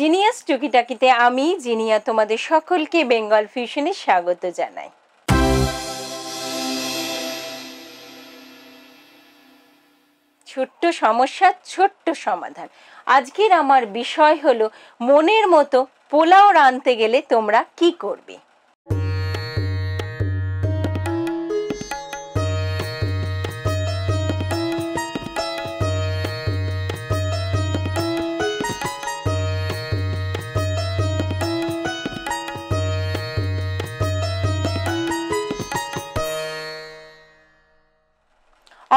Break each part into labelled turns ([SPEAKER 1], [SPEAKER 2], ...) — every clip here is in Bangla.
[SPEAKER 1] জিনিয়াস টুকিটাকিতে আমি, জিনিয়া তোমাদের সকলকে বেঙ্গল ফিউশনে স্বাগত জানাই। ছোট্ট সমস্যার ছোট্ট সমাধান। আজকের আমার বিষয় হলো, মনের মতো পোলাও রাঁধতে গেলে তোমরা কি করবে?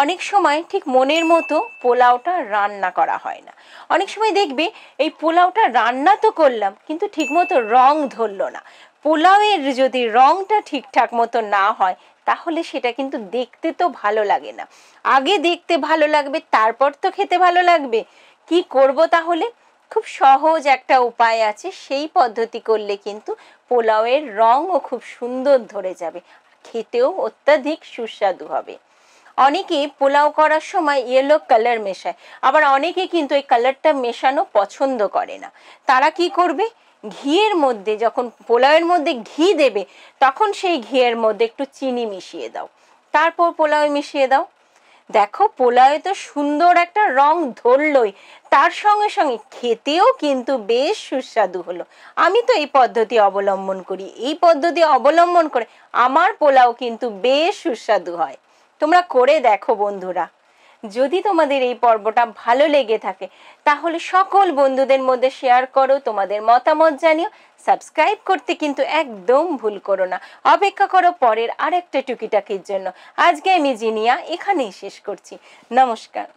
[SPEAKER 1] অনেক সময় ঠিক মনের মতো পোলাওটা রান্না করা হয় না। অনেক সময় দেখবে এই পোলাওটা রান্না তো করলাম, কিন্তু ঠিকমতো রং ধরলো না। পোলাওয়ের যদি রংটা ঠিকঠাক মতো না হয়, তাহলে সেটা কিন্তু দেখতে তো ভালো লাগে না। আগে দেখতে ভালো লাগবে, তারপর তো খেতে ভালো লাগবে। কি করব তাহলে? খুব সহজ একটা উপায় আছে, সেই পদ্ধতি করলে কিন্তু পোলাওয়ের রঙও খুব সুন্দর ধরে যাবে। খেতেও অত্যাধিক সুস্বাদু হবে। অনেকে পোলাও করার সময় ইয়েলো কালার মেশায়। আবার অনেকে কিন্তু এই কালারটা মেশানো পছন্দ করে না। তারা কি করবে? ঘিয়ের মধ্যে যখন পোলাওয়ের মধ্যে ঘি দেবে, তখন সেই ঘিয়ের মধ্যে একটু চিনি মিশিয়ে দাও। তারপর পোলাও মিশিয়ে দাও। দেখো, পোলাওয়ে তো সুন্দর একটা রং ধরলই। তার সঙ্গে সঙ্গে খেতেও কিন্তু বেশ সুস্বাদু হলো। আমি তো এই পদ্ধতি অবলম্বন করি। এই পদ্ধতি অবলম্বন করে আমার পোলাও কিন্তু বেশ সুস্বাদু হয়। তোমরা করে দেখো বন্ধুরা। যদি তোমাদের এই পর্বটা ভালো লেগে থাকে, তাহলে সকল বন্ধুদের মধ্যে শেয়ার করো, তোমাদের মতামত জানিও। সাবস্ক্রাইব করতে কিন্তু একদম ভুল করো না। অপেক্ষা করো পরের আরেকটা টুকিটাকির জন্য। আজকে আমি জিনিয়া, এখানেই শেষ করছি। নমস্কার।